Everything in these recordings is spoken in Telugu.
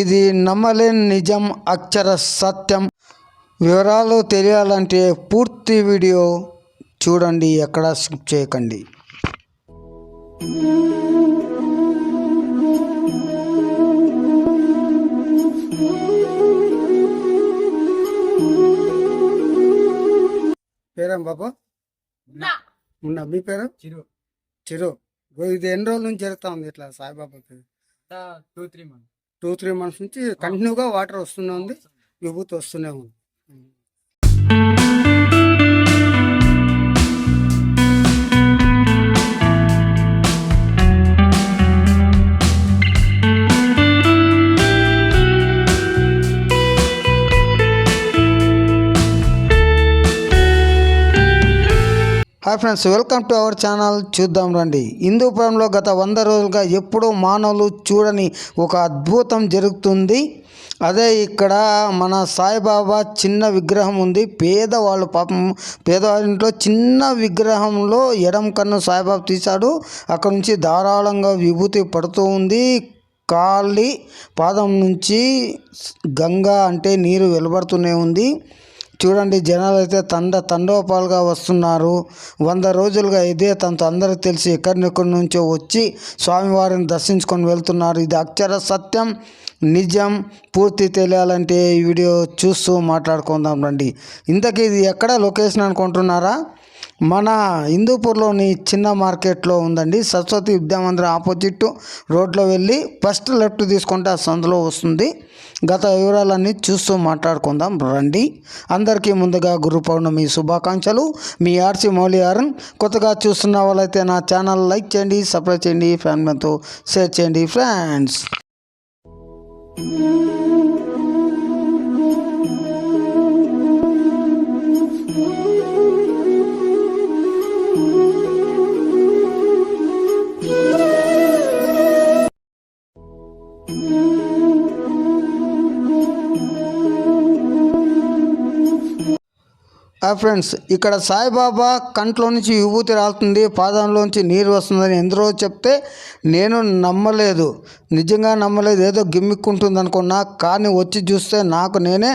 ఇది నమ్మలేని నిజం అక్షర సత్యం. వివరాలు తెలియాలంటే పూర్తి వీడియో చూడండి ఎక్కడ స్కిప్ చేయకండి. పేరేం బాబు? ఉన్న. మీ పేరు? చిరు. చిరు. ఇది ఎన్ని రోజుల నుంచి జరుగుతా ఉంది ఇట్లా సాయిబాబాకి? Two three month two three months నుంచి కంటిన్యూగా వాటర్ వస్తూనే ఉంది విభూతి వస్తూనే ఉంది. Hi friends welcome to our channel. చూద్దాం రండి. హిందూపురంలో గత వంద రోజులుగా ఎప్పుడూ మానవులు చూడని ఒక అద్భుతం జరుగుతుంది. అదే ఇక్కడ మన సాయిబాబా చిన్న విగ్రహం ఉంది. పేదవాళ్ళు పాపం పేదవాళ్ళ ఇంట్లో చిన్న విగ్రహంలో ఎడం కన్ను సాయిబాబా తీశాడు. అక్కడ నుంచి ధారాళంగా విభూతి పడుతూ ఉంది. కాళ్ళి పాదం నుంచి గంగా అంటే నీరు వెలువడుతూనే ఉంది. చూడండి జనాలు అయితే తండ తండోపాలుగా వస్తున్నారు. వంద రోజులుగా ఇదే తనతో అందరికి తెలిసి ఎక్కడినెక్కడి నుంచో వచ్చి స్వామివారిని దర్శించుకొని వెళ్తున్నారు. ఇది అక్షర సత్యం నిజం పూర్తి తెలియాలంటే ఈ వీడియో చూస్తూ మాట్లాడుకుందాం రండి. ఇంతకీ ఇది ఎక్కడ లొకేషన్ అనుకుంటున్నారా? మన హిందూపూర్లోని చిన్న మార్కెట్లో ఉందండి. సరస్వతి విద్యామందిరం ఆపోజిట్ రోడ్లో వెళ్ళి ఫస్ట్ లెఫ్ట్ తీసుకుంటే ఆ సందులో వస్తుంది. గత వివరాలన్నీ చూస్తూ మాట్లాడుకుందాం. రండి. అందరికీ ముందుగా గురు పౌర్ణమి శుభాకాంక్షలు. మీ ఆర్సి మౌలియారన్ కొత్తగా చూస్తున్న వాళ్ళైతే నా ఛానల్ లైక్ చేయండి సబ్స్క్రైబ్ చేయండి ఫ్యామిలీతో షేర్ చేయండి ఫ్రెండ్స్. ఫ్రెండ్స్ ఇక్కడ సాయిబాబా కంట్లో నుంచి విభూతి రాలుతుంది పాదంలోంచి నీరు వస్తుందని ఎందరో చెప్తే నేను నమ్మలేదు. నిజంగా నమ్మలేదు. ఏదో గిమ్మిక్ ఉంటుంది అనుకున్నా కానీ వచ్చి చూస్తే నాకు నేనే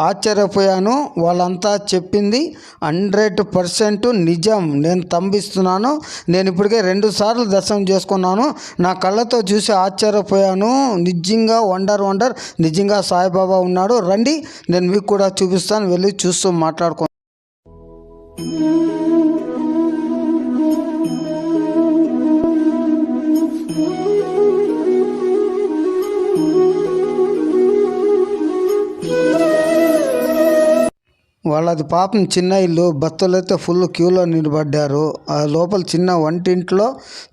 ఆశ్చర్యపోయాను. వాళ్ళంతా చెప్పింది హండ్రెడ్ పర్సెంట్ నిజం. నేను తంబిస్తున్నాను. నేను ఇప్పటికే రెండు సార్లు దర్శనం చేసుకున్నాను. నా కళ్ళతో చూసి ఆశ్చర్యపోయాను. నిజంగా వండర్ వండర్. నిజంగా సాయిబాబా ఉన్నాడు. రండి నేను మీకు కూడా చూపిస్తాను. వెళ్ళి చూస్తూ మాట్లాడుకో Mm-hmm. వాళ్ళది పాపం చిన్న ఇల్లు భక్తులైతే ఫుల్ క్యూలో నిలబడ్డారు. ఆ లోపల చిన్న వంటింట్లో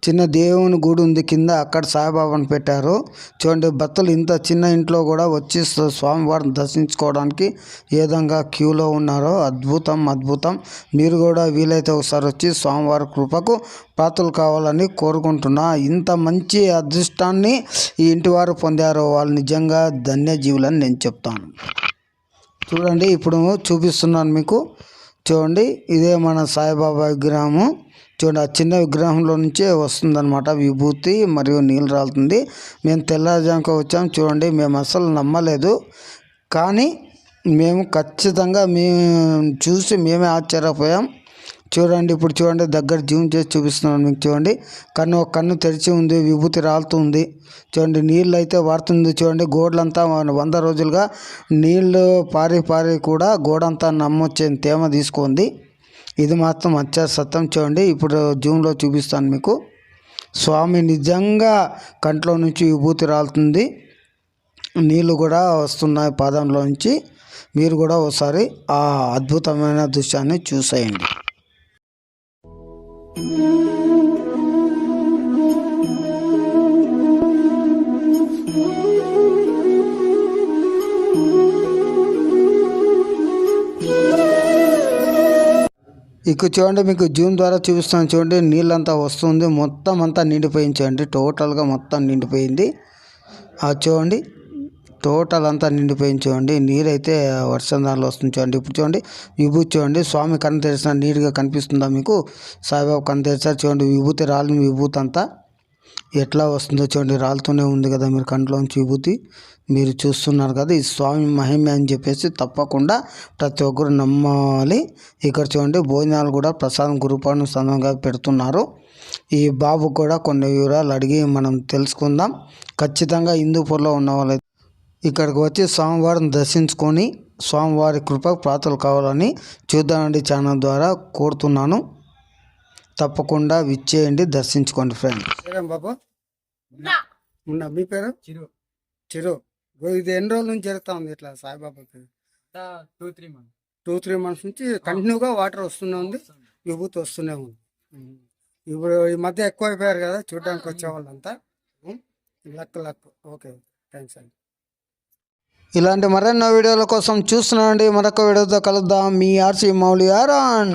చిన్న దేవుని గుడి ఉంది కింద అక్కడ సాయిబాబాను పెట్టారు. చూడండి భక్తులు ఇంత చిన్న ఇంట్లో కూడా వచ్చి స్వామివారిని దర్శించుకోవడానికి ఏ విధంగా క్యూలో ఉన్నారో అద్భుతం అద్భుతం. మీరు కూడా వీలైతే ఒకసారి వచ్చి స్వామివారి కృపకు పాత్రలు కావాలని కోరుకుంటున్నా. ఇంత మంచి అదృష్టాన్ని ఈ ఇంటివారు పొందారో వాళ్ళు నిజంగా ధన్యజీవులని నేను చెప్తాను. చూడండి ఇప్పుడు చూపిస్తున్నాను మీకు. చూడండి ఇదే మన సాయిబాబా విగ్రహము. చూడండి ఆ చిన్న విగ్రహంలో నుంచే వస్తుందన్నమాట. విభూతి మరియు నీళ్ళు రాలుతుంది. మేము తెల్లజాంక వచ్చాం. చూడండి మేము అసలు నమ్మలేదు. కానీ మేము ఖచ్చితంగా మేము చూసి మేమే ఆశ్చర్యపోయాం. చూడండి ఇప్పుడు చూడండి దగ్గర జూమ్ చేసి చూపిస్తున్నాను మీకు చూడండి. కన్ను ఒక కన్ను తెరిచి ఉంది విభూతి రాలుతుంది చూడండి నీళ్ళు అయితే వాడుతుంది చూడండి. గోడలంతా వంద రోజులుగా నీళ్ళు పారి పారి కూడా గోడంతా నమ్మొచ్చే తేమ తీసుకుంది. ఇది మాత్రం అత్యాసత్యం సత్యం చూడండి. ఇప్పుడు జూమ్లో చూపిస్తాను మీకు. స్వామి నిజంగా కంట్లో నుంచి విభూతి రాలుతుంది. నీళ్ళు కూడా వస్తున్నాయి పాదంలో నుంచి. మీరు కూడా ఒకసారి ఆ అద్భుతమైన దృశ్యాన్ని చూసేయండి. ఇక్కడ చూడండి మీకు జూమ్ ద్వారా చూపిస్తాను. చూడండి నీళ్ళంతా వస్తుంది. మొత్తం అంతా నిండిపోయింది చూడండి. టోటల్గా మొత్తం నిండిపోయింది. చూడండి తోటలంతా నిండిపోయింది చూడండి. నీరైతే వర్షం దానిలో వస్తుంది చూడండి. ఇప్పుడు చూడండి విభూతి చూడండి. స్వామి కన్ను తెరిచిన నీట్గా కనిపిస్తుందా మీకు? సాయిబాబు కన్ను తెరిచారు చూడండి విభూతి రాలిన విభూతి అంతా ఎట్లా వస్తుందో చూడండి. రాలుతూనే ఉంది కదా మీరు కంట్లోంచి విభూతి. మీరు చూస్తున్నారు కదా ఈ స్వామి మహిమ అని చెప్పేసి తప్పకుండా ప్రతి ఒక్కరు నమ్మాలి. ఇక్కడ చూడండి భోజనాలు కూడా ప్రసాదం గురుపానుసంగా పెడుతున్నారు. ఈ బాబు కూడా కొన్ని వివరాలు అడిగి మనం తెలుసుకుందాం. ఖచ్చితంగా హిందూపూర్లో ఉన్న వాళ్ళు ఇక్కడికి వచ్చి స్వామివారిని దర్శించుకొని స్వామివారి కృప ప్రాతలు కావాలని చూద్దానండి ఛానల్ ద్వారా కోరుతున్నాను. తప్పకుండా విచ్చేయండి దర్శించుకోండి ఫ్రెండ్ బాబు? ఉన్న. మీ పేరు? చిరు. చిరు. ఇది ఎన్ని రోజుల నుంచి జరుగుతా ఉంది ఇట్లా సాయిబాబాకి? Two three month two three months నుంచి కంటిన్యూగా వాటర్ వస్తూనే ఉంది విభూతి వస్తూనే ఉంది. ఇప్పుడు ఈ మధ్య ఎక్కువ అయిపోయారు కదా చూడడానికి వచ్చే వాళ్ళంతా. Luck luck. ఓకే థ్యాంక్స్ అండి. ఇలాంటి మరెన్నో వీడియోల కోసం చూస్తున్నానండి. మరొక వీడియోతో కలుద్దాం. మీ ఆర్సీ మౌలి ఆరాన్.